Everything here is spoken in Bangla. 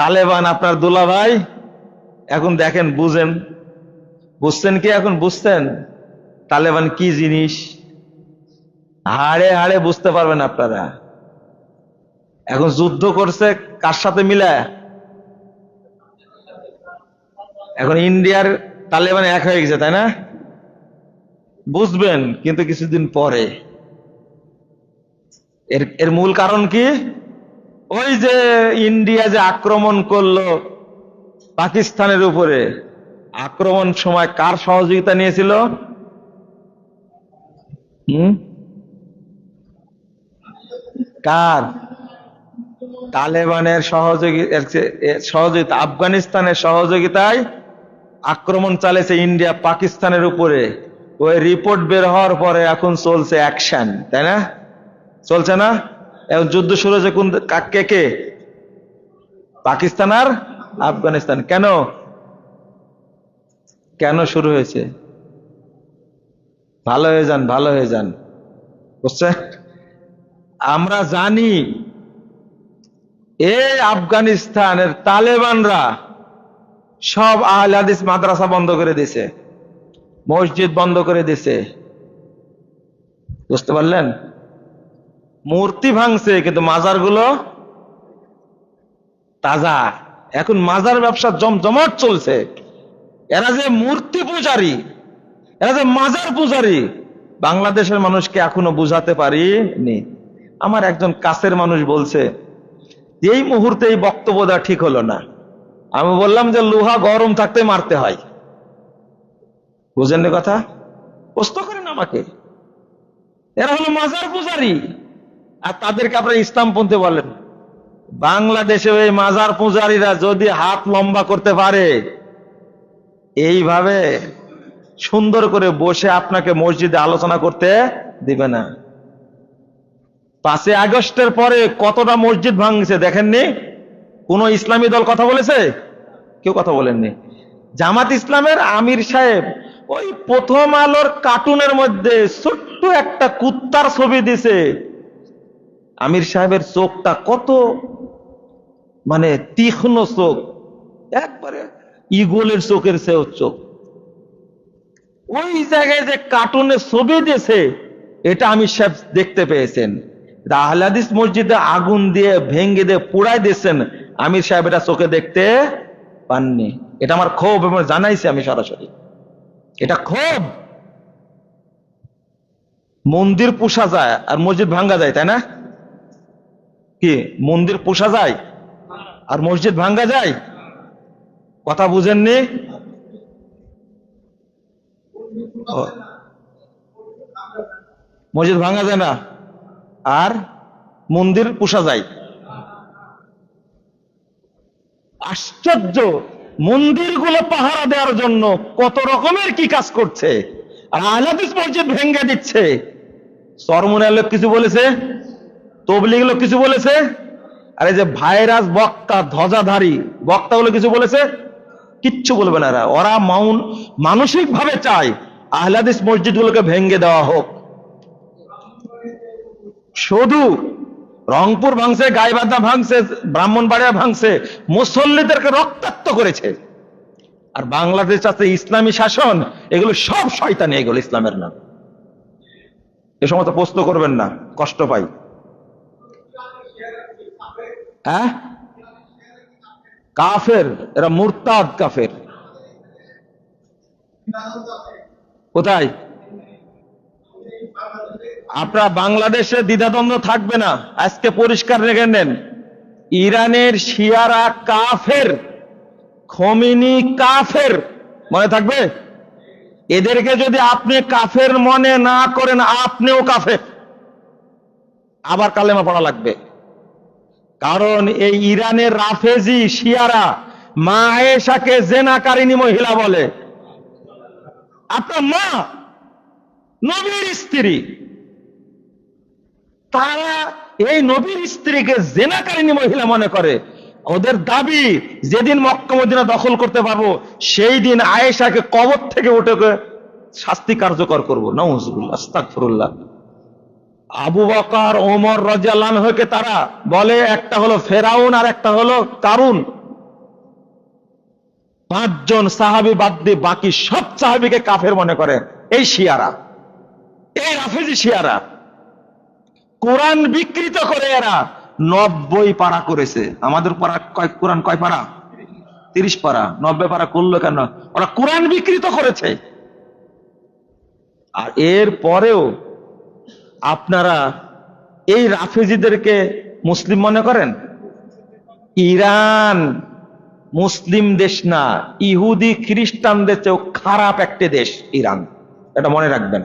তালেবান আপনার দুলা ভাই এখন দেখেন বুঝেন, বুঝছেন কি এখন বুঝছেন? তালেবান কি জিনিস? হাড়ে হাড়ে বুঝতে পারবেন আপনারা। এখন যুদ্ধ করছে, কার সাথে মিলায় এখন ইন্ডিয়ার তালেবান এক হয়ে গেছে, তাই না? বুঝবেন, কিন্তু কিছুদিন পরে। এর এর মূল কারণ কি? ওই যে ইন্ডিয়া যে আক্রমণ করল পাকিস্তানের উপরে, আক্রমণ সময় কার সহযোগিতা নিয়েছিল? হুম? কার? তালেবানের সহযোগী সহযোগিতা আফগানিস্তানের সহযোগিতায় আক্রমণ চালিয়েছে ইন্ডিয়া পাকিস্তানের উপরে। ওই রিপোর্ট বের হওয়ার পরে এখন চলছে অ্যাকশন, তাই না? চলছে না? এখন যুদ্ধ শুরু হয়েছে কোন কা- কে? পাকিস্তান আর আফগানিস্তান। কেন? কেন শুরু হয়েছে? ভালো হয়ে যান, ভালো হয়ে যান। বুঝছেন? আমরা জানি এই আফগানিস্তানের তালেবানরা সব আহলে হাদিস মাদ্রাসা বন্ধ করে দিছে মসজিদ বন্ধ করে দিছে বুঝতে পারলেন? মূর্তি ভাঙছে, কিন্তু মাজারগুলো তাজা। এখন মাজার ব্যবসা জমজমাট চলছে। এরা যে মূর্তি পূজারি, এরা যে মাজার পূজারি, বাংলাদেশের মানুষকে এখনও বুঝাতে পারিনি। আমার একজন কাছের মানুষ বলছে, এই মুহূর্তে এই বক্তব্য দেওয়া ঠিক হলো না। আমি বললাম যে, লোহা গরম থাকতে মারতে হয়। বুঝেন কথা? প্রশ্ন করেন আমাকে। এরা হলো মাজার পূজারি। আর তাদেরকে আপনারা ইসলামপন্থী বলেন। বাংলাদেশে ওই মাজার পূজারীরা যদি হাত লম্বা করতে পারে, এইভাবে সুন্দর করে বসে আপনাকে মসজিদে আলোচনা করতে দিবে না। পাঁচই আগস্টের পরে কতটা মসজিদ ভাঙছে দেখেননি? কোন ইসলামী দল কথা বলেছে? কেউ কথা বলেননি। জামাত ইসলামের আমির সাহেব ওই প্রথম আলোর কার্টুনের মধ্যে ছোট্ট একটা কুত্তার ছবি দিছে। আমির সাহেবের চোখটা কত মানে তীক্ষ্ণ চোখ, একবারে ইগলের চোখের সেও চোখ। ওই জায়গায় যে কার্টুনে ছবি দিয়েছে, এটা আমির সাহেব দেখতে পেয়েছেন। আহলাদিস মসজিদে আগুন দিয়ে ভেঙ্গে দিয়ে পুড়াই দিয়েছেন, আমির সাহেব এটা চোখে দেখতে পাননি। এটা আমার ক্ষোভ এবং জানাইছি আমি সরাসরি। এটা ক্ষোভ। মন্দির পোষা যায় আর মসজিদ ভাঙ্গা যায়, তাই না? কি, মন্দির পোষা যায়? আর মসজিদ ভাঙ্গা যায়? কথা বুঝেননি? মসজিদ ভাঙা যায় না? আর মন্দির পোষা যায়? আশ্চর্য! মন্দিরগুলো পাহারা দেওয়ার জন্য কত রকমের কি কাজ করছে? আর আহলাদিস মসজিদ ভেঙ্গে দিচ্ছে। সরমুনের লোক কিছু বলেছে? তবলিগ লোক কিছু বলেছে? আর এই যে ভাইরাস বক্তা, ধ্বজাধারী, বক্তাগুলো কিছু বলেছে? কিচ্ছু বলবে না এরা। ওরা মাউন মানসিক ভাবে চায় আহলাদিস মসজিদগুলোকে ভেঙ্গে দেওয়া হোক। শুধু রংপুর ভাঙছে, গাইবান্ধা ভাঙছে, ব্রাহ্মণবাড়িয়া ভাঙছে, মুসল্লিদেরকে রক্তাক্ত করেছে। আর বাংলাদেশ আছে ইসলামী শাসন, এগুলো সব শয়তানি, এগুলো ইসলামের নাম। এ সমস্ত প্রশ্ন করবেন না, কষ্ট পাই। হ্যাঁ? কাফের, এরা মুরতাদ কাফের। কোথায়? আপনার বাংলাদেশে দ্বিধাদ্বন্দ্ব থাকবে না। আজকে পরিষ্কার রেখে নেন। ইরানের শিয়ারা কাফের, খমিনি কাফের। মনে থাকবে? এদেরকে যদি আপনি কাফের মনে না করেন, আপনিও কাফের। আবার কালেমা পড়া লাগবে। কারণ এই ইরানের রাফেজি, শিয়ারা মা আয়েশাকে জেনাকারিনী মহিলা বলে। আপনার মা নবীর স্ত্রী। তারা এই নবীর স্ত্রীকে জেনাকারিনী মহিলা মনে করে। ওদের দাবি, যেদিন মক্কমদিনা দখল করতে পারব, সেই দিন আয়েশাকে কবর থেকে উঠে শাস্তি কার্যকর করব। নওয়াজুল্লাহ আস্তাগফিরুল্লাহ। আবু বকর, ওমর রাজিয়াল্লাহকে তারা বলে, একটা হলো ফেরাউন আর একটা হলো কারুন। পাঁচজন সাহাবি বাদ দিয়ে বাকি সব সাহাবিকে কাফের মনে করে। এই শিয়ারা। এই রাফেজি শিয়ারা। কোরআন বিকৃত করে এরা। নব্বই পারা করেছে। আমাদের পারা কয় কোরআন কয় পারা? তিরিশ পারা। নব্বই পারা করল কেন? ওরা কোরআন বিকৃত করেছে। আর এর পরেও আপনারা এই রাফেজিদেরকে মুসলিম মনে করেন? ইরান মুসলিম দেশ না, ইহুদি খ্রিস্টানদের চেয়েও খারাপ একটি দেশ ইরান। এটা মনে রাখবেন।